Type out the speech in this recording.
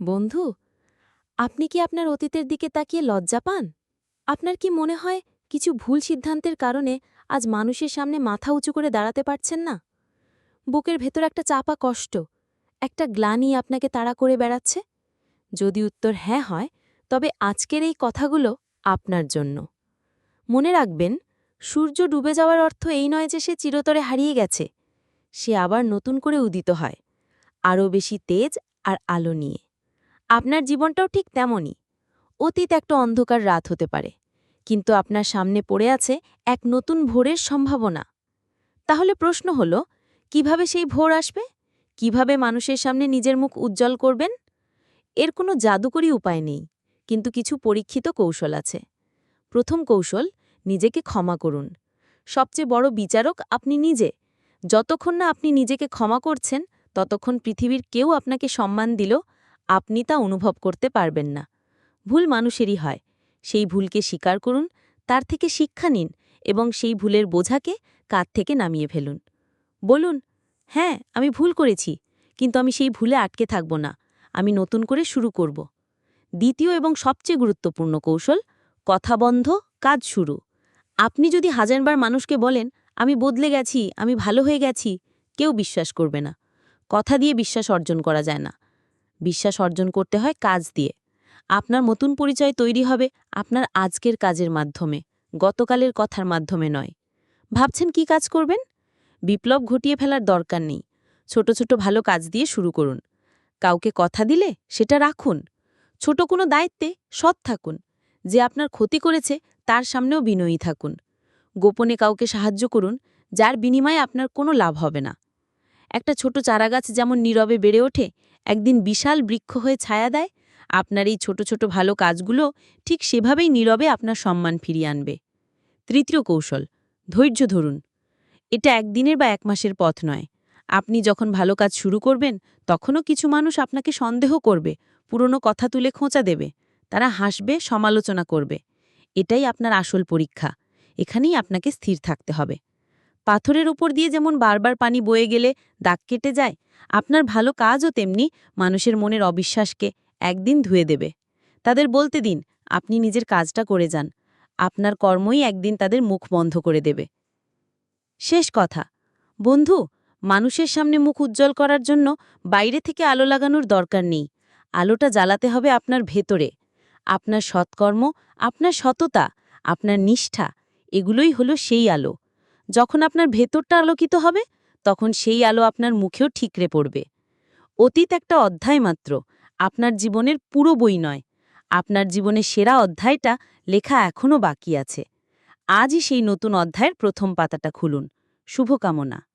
বন্ধু, আপনি কি আপনার অতীতের দিকে তাকিয়ে লজ্জা পান? আপনার কি মনে হয় কিছু ভুল সিদ্ধান্তের কারণে আজ মানুষের সামনে মাথা উঁচু করে দাঁড়াতে পারছেন না? বুকের ভেতর একটা চাপা কষ্ট, একটা গ্লানি আপনাকে তাড়া করে বেড়াচ্ছে? যদি উত্তর হ্যাঁ হয়, তবে আজকের এই কথাগুলো আপনার জন্য। মনে রাখবেন, সূর্য ডুবে যাওয়ার অর্থ এই নয় যে সে চিরতরে হারিয়ে গেছে। সে আবার নতুন করে উদিত হয়। আরও বেশি তেজ আর আলো নিয়ে। আপনার জীবনটাও ঠিক তেমনই। অতীত একটা অন্ধকার রাত হতে পারে, কিন্তু আপনার সামনে পড়ে আছে এক নতুন ভোরের সম্ভাবনা। তাহলে প্রশ্ন হল, কীভাবে সেই ভোর আসবে? কীভাবে মানুষের সামনে নিজের মুখ উজ্জ্বল করবেন? এর কোনো জাদুকরী উপায় নেই, কিন্তু কিছু পরীক্ষিত কৌশল আছে। প্রথম কৌশল, নিজেকে ক্ষমা করুন। সবচেয়ে বড় বিচারক আপনি নিজে। যতক্ষণ না আপনি নিজেকে ক্ষমা করছেন, ততক্ষণ পৃথিবীর কেউ আপনাকে সম্মান দিল আপনি তা অনুভব করতে পারবেন না। ভুল মানুষেরই হয়। সেই ভুলকে স্বীকার করুন, তার থেকে শিক্ষা নিন এবং সেই ভুলের বোঝাকে কাঁধ থেকে নামিয়ে ফেলুন। বলুন হ্যাঁ আমি ভুল করেছি, কিন্তু আমি সেই ভুলে আটকে থাকব না, আমি নতুন করে শুরু করব। দ্বিতীয় এবং সবচেয়ে গুরুত্বপূর্ণ কৌশল, কথা বন্ধ, কাজ শুরু। আপনি যদি হাজারবার মানুষকে বলেন, আমি বদলে গেছি, আমি ভালো হয়ে গেছি কেউ বিশ্বাস করবে না। কথা দিয়ে বিশ্বাস অর্জন করা যায় না। বিশ্বাস অর্জন করতে হয় কাজ দিয়ে। আপনার নতুন পরিচয় তৈরি হবে আপনার আজকের কাজের মাধ্যমে, গতকালের কথার মাধ্যমে নয়। ভাবছেন কি কাজ করবেন? বিপ্লব ঘটিয়ে ফেলার দরকার নেই। ছোট ছোট ভালো কাজ দিয়ে শুরু করুন। কাউকে কথা দিলে সেটা রাখুন। ছোট কোনো দায়িত্বে সৎ থাকুন। যে আপনার ক্ষতি করেছে তার সামনেও বিনয়ী থাকুন। গোপনে কাউকে সাহায্য করুন, যার বিনিময়ে আপনার কোনো লাভ হবে না। একটা ছোট চারাগাছ যেমন নীরবে বেড়ে ওঠে একদিন বিশাল বৃক্ষ হয়ে ছায়া দেয়, আপনার এই ছোট ছোট ভালো কাজগুলো ঠিক সেভাবেই নীরবে আপনার সম্মান ফিরিয়ে আনবে। তৃতীয় কৌশল, ধৈর্য ধরুন। এটা একদিনের বা এক মাসের পথ নয়। আপনি যখন ভালো কাজ শুরু করবেন, তখনও কিছু মানুষ আপনাকে সন্দেহ করবে, পুরনো কথা তুলে খোঁচা দেবে, তারা হাসবে, সমালোচনা করবে। এটাই আপনার আসল পরীক্ষা। এখানেই আপনাকে স্থির থাকতে হবে। পাথরের ওপর দিয়ে যেমন বারবার পানি বয়ে গেলে দাগ কেটে যায়, আপনার ভালো কাজও তেমনি মানুষের মনের অবিশ্বাসকে একদিন ধুয়ে দেবে। তাদের বলতে দিন, আপনি নিজের কাজটা করে যান। আপনার কর্মই একদিন তাদের মুখ বন্ধ করে দেবে। শেষ কথা, বন্ধু, মানুষের সামনে মুখ উজ্জ্বল করার জন্য বাইরে থেকে আলো লাগানোর দরকার নেই। আলোটা জ্বালাতে হবে আপনার ভেতরে। আপনার সৎকর্ম, আপনার সততা, আপনার নিষ্ঠা, এগুলোই হলো সেই আলো। যখন আপনার ভেতরটা আলোকিত হবে, তখন সেই আলো আপনার মুখেও ঠিকরে পড়বে। অতীত একটা অধ্যায় মাত্র, আপনার জীবনের পুরো বই নয়, আপনার জীবনের সেরা অধ্যায়টা লেখা এখনও বাকি আছে। আজই সেই নতুন অধ্যায়ের প্রথম পাতাটা খুলুন। শুভকামনা।